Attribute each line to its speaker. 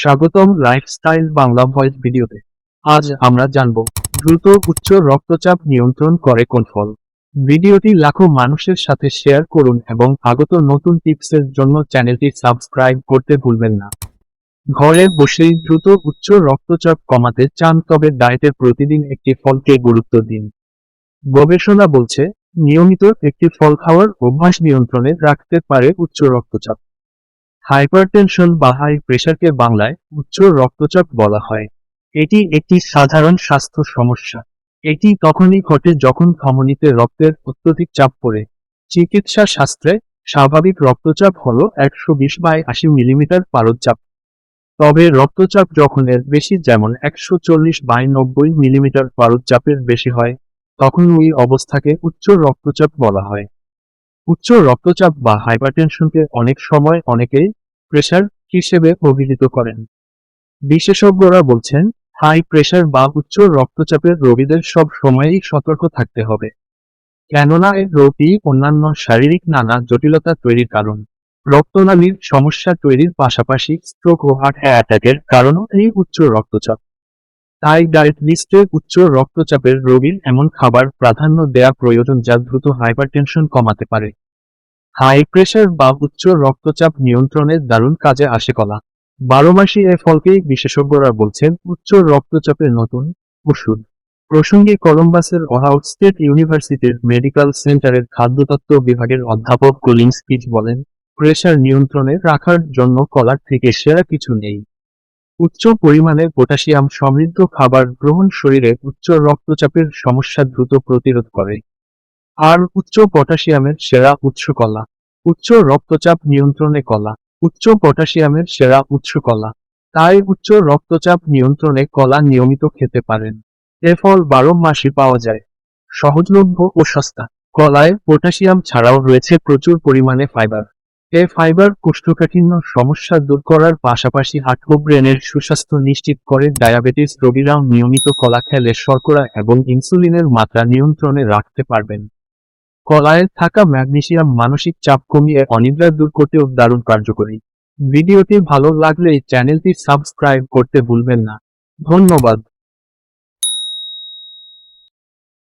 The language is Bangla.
Speaker 1: স্বাগতম লাইফস্টাইল বাংলা ভয়েস ভিডিওতে। আজ আমরা জানব দ্রুত উচ্চ রক্তচাপ নিয়ন্ত্রণ করে কোন ফল। ভিডিওটি লাখো মানুষের সাথে শেয়ার করুন এবং আগত নতুন টিপসের জন্য চ্যানেলটি সাবস্ক্রাইব করতে ভুলবেন না। ঘরে বসেই দ্রুত উচ্চ রক্তচাপ কমাতে চান তবে ডায়েটে প্রতিদিন একটি ফলকে গুরুত্ব দিন। গবেষণা বলছে নিয়মিত একটি ফল খাওয়ার অভ্যাস নিয়ন্ত্রণে রাখতে পারে উচ্চ রক্তচাপ। হাইপারটেনশন বা হাই প্রেশারকে বাংলায় উচ্চ রক্তচাপ বলা হয়। এটি একটি সাধারণ স্বাস্থ্য সমস্যা। এটি তখনই ঘটে যখন ধমনীতে রক্তের অত্যধিক চাপ পড়ে। চিকিৎসা শাস্ত্রে স্বাভাবিক রক্তচাপ হল একশো বিশ বাই আশি মিলিমিটার পারদচাপ তবে রক্তচাপ যখন এর বেশি, যেমন একশো চল্লিশ বাই নব্বই মিলিমিটার পারদচাপের বেশি হয়, তখন ওই অবস্থাকে উচ্চ রক্তচাপ বলা হয়। উচ্চ রক্তচাপ বা হাইপারটেনশনকে অনেক সময় অনেকেই প্রেশার হিসেবে অভিহিত করেন? বিশেষজ্ঞরা বলছেন হাই প্রেশার বা উচ্চ রক্তচাপের রোগীদের সব সময়ই সতর্ক থাকতে হবে। কেননা এই রোগটি অন্যান্য শারীরিক নানা জটিলতা তৈরির কারণ। রক্তনালীর সমস্যা তৈরির পাশাপাশি স্ট্রোক ও হার্ট অ্যাটাকের কারণও এই উচ্চ রক্তচাপ। তাই ডায়েট লিস্টে উচ্চ রক্তচাপের রোগীর এমন খাবার প্রাধান্য দেয়া প্রয়োজন যা দ্রুত হাইপারটেনশন কমাতে পারে। হাই প্রেশার বা উচ্চ রক্তচাপ নিয়ন্ত্রণে দারুণ কাজে আসে কলা। বারো মাসি এ ফলকেই বিশেষজ্ঞরা বলছেন উচ্চ রক্তচাপের নতুন ওষুধ। প্রসঙ্গে কলম্বাসের ওহাউ স্টেট ইউনিভার্সিটির মেডিকেল সেন্টারের খাদ্যতত্ত্ব বিভাগের অধ্যাপক কুলিং স্পিচ বলেন প্রেশার নিয়ন্ত্রণে রাখার জন্য কলার থেকে সেরা কিছু নেই। উচ্চ পরিমাণে পটাশিয়াম সমৃদ্ধ খাবার গ্রহণ শরীরে উচ্চ রক্তচাপের সমস্যা দ্রুত প্রতিরোধ করে। আর উচ্চ পটাশিয়ামের সেরা উৎস কলা। উচ্চ রক্তচাপ নিয়ন্ত্রণে কলা। উচ্চ পটাশিয়ামের সেরা উৎস কলা। তাই উচ্চ রক্তচাপ নিয়ন্ত্রণে কলা নিয়মিত খেতে পারেন। এ ফল বারো মাসই পাওয়া যায়। সহজলভ্য ও সস্তা। কলায় পটাশিয়াম ছাড়াও রয়েছে প্রচুর পরিমাণে ফাইবার। এ ফাইবার কোষ্ঠকাঠিন্য সমস্যা দূর করার পাশাপাশি ব্রেনের সুস্বাস্থ্য নিশ্চিত করে ডায়াবেটিস রোগীরাও নিয়মিত কলা খেলে শর্করা এবং ইনসুলিনের মাত্রা নিয়ন্ত্রণে রাখতে পারবেন। কলায় থাকা ম্যাগনেসিয়াম মানসিক চাপ কমিয়ে অনিদ্রা দূর করতেও দারুণ কার্যকরী। ভিডিওটি ভালো লাগলে চ্যানেলটি সাবস্ক্রাইব করতে ভুলবেন না। ধন্যবাদ।